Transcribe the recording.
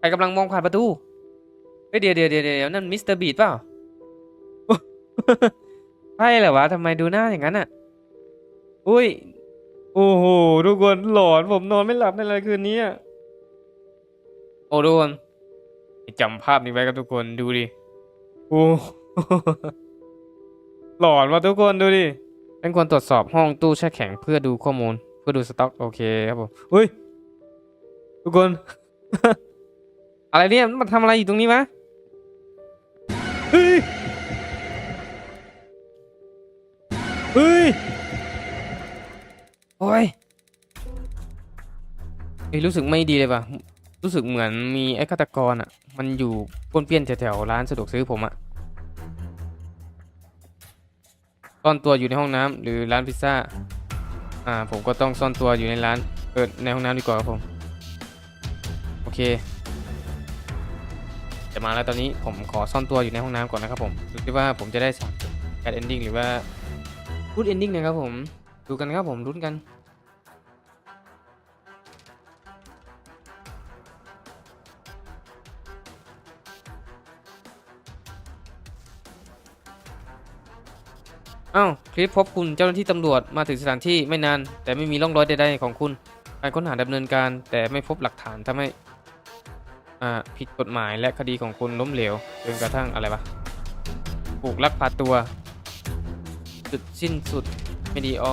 ใครกำลังมองผ่านประตูเฮ้ยเดี๋ยวเดี๋ยวเดี๋ยวเดี๋ยวนั่นมิสเตอร์บีดเปล่าใช่เหรอวะทำไมดูหน้าอย่างนั้นอะ อุ้ย โอ้โหทุกคนหลอนผมนอนไม่หลับในอะไรคืนนี้อะโอ้ทุกคนจำภาพนี้ไว้ครับทุกคนดูดิโอ้หลอนว่ะทุกคนดูดิเป็นควรตรวจสอบห้องตู้แช่แข็งเพื่อดูข้อมูล เพื่อดูสต็อก โอเคครับผมเฮ้ย ทุกคน อะไรเนี่ยมันทำอะไรอยู่ตรงนี้วะเฮ้ยเฮ้ยโอ้ยเฮ้ยรู้สึกไม่ดีเลยป่ะ รู้สึกเหมือนมีไอ้ฆาตกรอะ มันอยู่ป้วนเปี้ยนแถวๆร้านสะดวกซื้อผมอะซ่อนตัวอยู่ในห้องน้ำหรือร้านพิซซ่า อ่า ผมก็ต้องซ่อนตัวอยู่ในร้าน เออในห้องน้ำดีกว่าครับผม โอเค จะมาแล้วตอนนี้ผมขอซ่อนตัวอยู่ในห้องน้ำก่อนนะครับผมดูที่ว่าผมจะได้ฉากการเอนดิ้งหรือว่ารูดเอนดิ้งนะครับผมดูกันครับผมรุ้นกันอ้าวคลิปพบคุณเจ้าหน้าที่ตำรวจมาถึงสถานที่ไม่นาน แต่ไม่มีร่องรอยใดๆของคุณการค้นหาดำเนินการ แต่ไม่พบหลักฐานทำให้ อ่าผิดกฎหมายและคดีของคุณล้มเหลวจนกระทั่งอะไรวะถูกลักพาตัว จุดสิ้นสุดไม่ดีอ๋อ